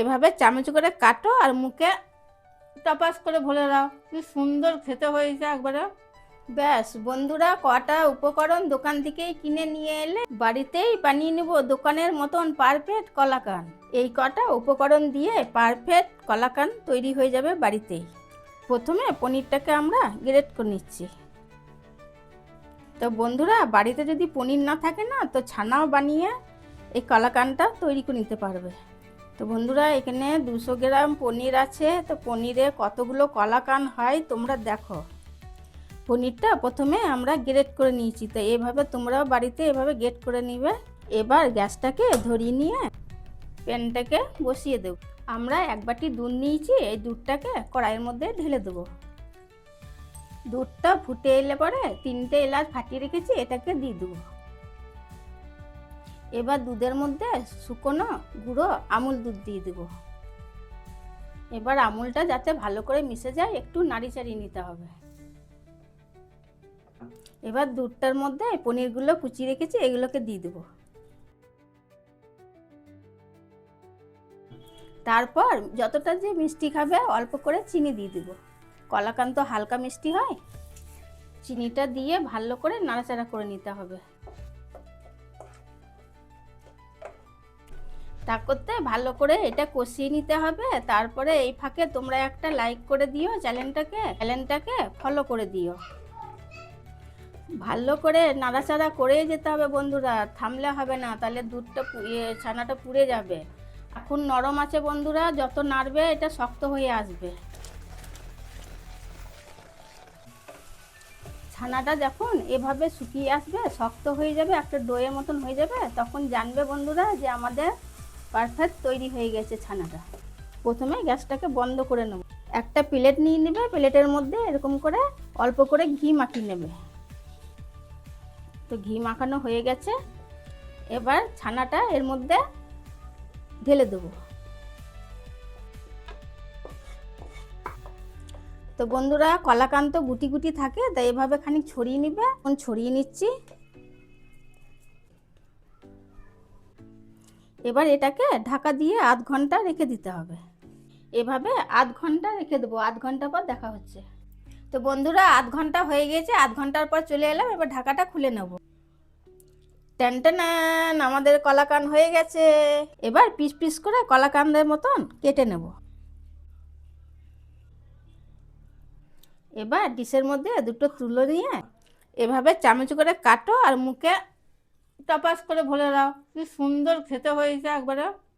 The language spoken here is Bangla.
এভাবে চামচ করে কাটো আর মুখে টপাস করে ভরে দাও কি সুন্দর খেতে হয়েছে একবারে। ব্যাস, বন্ধুরা, কটা উপকরণ দোকান থেকেই কিনে নিয়ে এলে বাড়িতেই বানিয়ে নেব দোকানের মতন পারফেক্ট কলাকান। এই কটা উপকরণ দিয়ে পারফেক্ট কলাকান তৈরি হয়ে যাবে বাড়িতেই। প্রথমে পনিরটাকে আমরা গ্রেট করে নিচ্ছি। তো বন্ধুরা, বাড়িতে যদি পনির না থাকে না, তো ছানাও বানিয়ে এই কলাকানটা তৈরি করে নিতে পারবে। তো বন্ধুরা, এখানে দুশো গ্রাম পনির আছে। তো পনিরে কতগুলো কলাকান হয় তোমরা দেখো। পনিরটা প্রথমে আমরা গ্রেট করে নিয়েছি। তো এভাবে তোমরাও বাড়িতে এভাবে গ্রেট করে নিবে। এবার গ্যাসটাকে ধরিয়ে নিয়ে প্যানটাকে বসিয়ে দেব। আমরা এক বাটি দুধ নিয়েছি, এই দুধটাকে কড়াইয়ের মধ্যে ঢেলে দেবো। দুধটা ফুটে এলে পরে তিনটে এলাচ ফাটিয়ে রেখেছি, এটাকে দিয়ে দেবো। এবার দুধের মধ্যে শুকনো গুঁড়ো আমুল দুধ দিয়ে দেবো। এবার আমুলটা যাতে ভালো করে মিশে যায়, একটু নাড়ি চাড়িয়ে নিতে হবে। এবার দুধটার মধ্যে পনিরগুলো কুচিয়ে রেখেছি, এগুলোকে দিয়ে দেবো। তারপর যতটা যে মিষ্টি খাবে, অল্প করে চিনি দিয়ে দেবো। কলাকান্ত হালকা মিষ্টি হয়, চিনিটা দিয়ে ভালো করে নাড়াচাড়া করে নিতে হবে। তা করতে ভালো করে এটা কষিয়ে নিতে হবে। তারপরে এই ফাঁকে তোমরা একটা লাইক করে দিও চ্যানেলটাকে চ্যানেলটাকে ফলো করে দিও। ভালো করে নাড়াচাড়া করে যেতে হবে বন্ধুরা থামলে হবে না তাহলে দুধটা ইয়ে, ছানাটা পুড়ে যাবে। এখন নরম আছে বন্ধুরা যত নাড়বে এটা শক্ত হয়ে আসবে। ছানাটা যখন এভাবে শুকিয়ে আসবে শক্ত হয়ে যাবে একটা ডোয়ের মতন হয়ে যাবে তখন জানবে বন্ধুরা যে আমাদের পারফেক্ট তৈরি হয়ে গেছে ছানাটা। প্রথমে গ্যাসটাকে বন্ধ করে নেব। একটা প্লেট নিয়ে নেবে, প্লেটের মধ্যে এরকম করে অল্প করে ঘি মাখিয়ে নেবে। তো ঘি মাখানো হয়ে গেছে। এবার ছানাটা এর মধ্যে ঢেলে দেবো। তো বন্ধুরা, কলাকান্ত গুটি গুটি থাকে, তাই এভাবে খানিক ছড়িয়ে নিবে। এখন ছড়িয়ে নিচ্ছি। এবার এটাকে ঢাকা দিয়ে আধ ঘণ্টা রেখে দিতে হবে। এভাবে আধ ঘণ্টা রেখে দেবো, আধ ঘণ্টা পর দেখা হচ্ছে। তো বন্ধুরা, আধ ঘণ্টা হয়ে গেছে, আধ ঘণ্টার পর চলে এলাম, এবার ঢাকাটা খুলে নেব। টেনটেন আমাদের কলাকান হয়ে গেছে। এবার পিস পিস করে কলাকানদের মতন কেটে নেব। এবার ডিশের মধ্যে দুটো তুলো নিয়ে এভাবে চামচ করে কাটো আর মুখে টপাস করে ভরে দাও। কি সুন্দর খেতে হয়েছে একবারে।